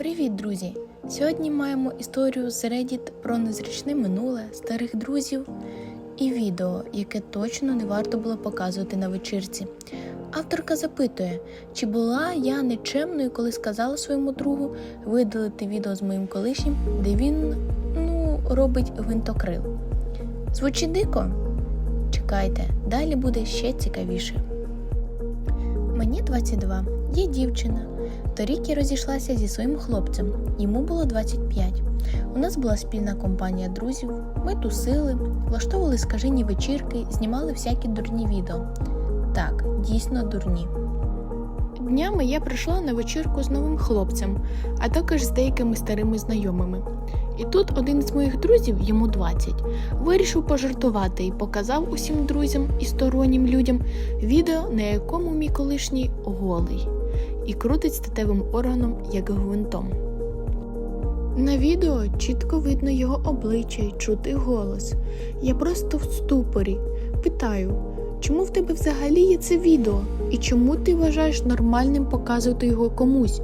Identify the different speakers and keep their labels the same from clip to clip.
Speaker 1: Привіт, друзі! Сьогодні маємо історію з Reddit про незручне минуле, старих друзів і відео, яке точно не варто було показувати на вечірці. Авторка запитує, чи була я нечемною, коли сказала своєму другу видалити відео з моїм колишнім, де він ну, робить гвинтокрил. Звучить дико? Чекайте, далі буде ще цікавіше. Мені 22, є дівчина. Торік я розійшлася зі своїм хлопцем, йому було 25. У нас була спільна компанія друзів, ми тусили, влаштовували скажені вечірки, знімали всякі дурні відео. Так, дійсно дурні. Днями я прийшла на вечірку з новим хлопцем, а також з деякими старими знайомими. І тут один з моїх друзів, йому 20, вирішив пожартувати і показав усім друзям і стороннім людям відео, на якому мій колишній голий і крутить статевим органом як гвинтом. На відео чітко видно його обличчя і чути голос. Я просто в ступорі. Питаю, чому в тебе взагалі є це відео? І чому ти вважаєш нормальним показувати його комусь?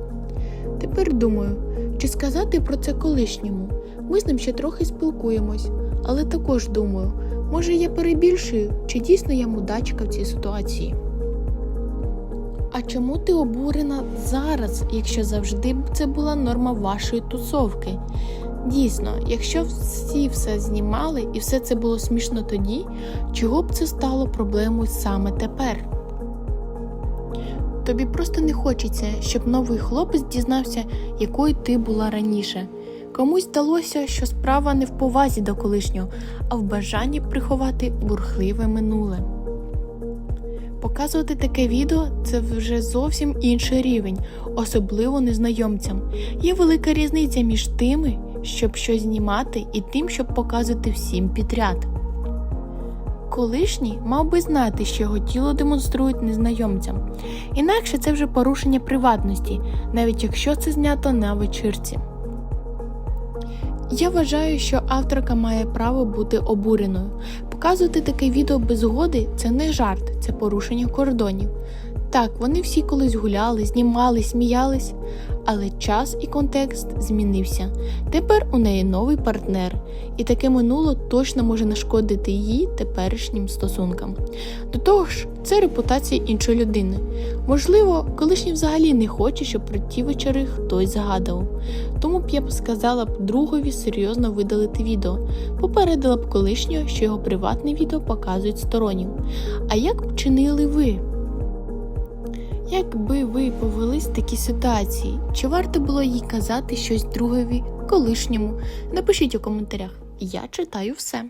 Speaker 1: Тепер думаю, чи сказати про це колишньому? Ми з ним ще трохи спілкуємось, але також думаю, може я перебільшую, чи дійсно я мудачка в цій ситуації? А чому ти обурена зараз, якщо завжди це була норма вашої тусовки? Дійсно, якщо всі все знімали і все це було смішно тоді, чого б це стало проблемою саме тепер? Тобі просто не хочеться, щоб новий хлопець дізнався, якою ти була раніше. Комусь здалося, що справа не в повазі до колишнього, а в бажанні приховати бурхливе минуле. Показувати таке відео це вже зовсім інший рівень, особливо незнайомцям. Є велика різниця між тими, щоб щось знімати, і тим, щоб показувати всім підряд. Колишній мав би знати, що його тіло демонструють незнайомцям, інакше це вже порушення приватності, навіть якщо це знято на вечірці. Я вважаю, що авторка має право бути обуреною. Показувати таке відео без згоди це не жарт, це порушення кордонів. Так, вони всі колись гуляли, знімали, сміялись, але час і контекст змінився. Тепер у неї новий партнер, і таке минуло точно може нашкодити її теперішнім стосункам. До того ж, це репутація іншої людини. Можливо, колишній взагалі не хоче, щоб про ті вечори хтось згадував. Тому б я б сказала б другові серйозно видалити відео, попередила б колишнього, що його приватне відео показують стороннім. А як б чинили ви? Як би ви повелись в такій ситуації? Чи варто було їй казати щось другові, колишньому? Напишіть у коментарях. Я читаю все.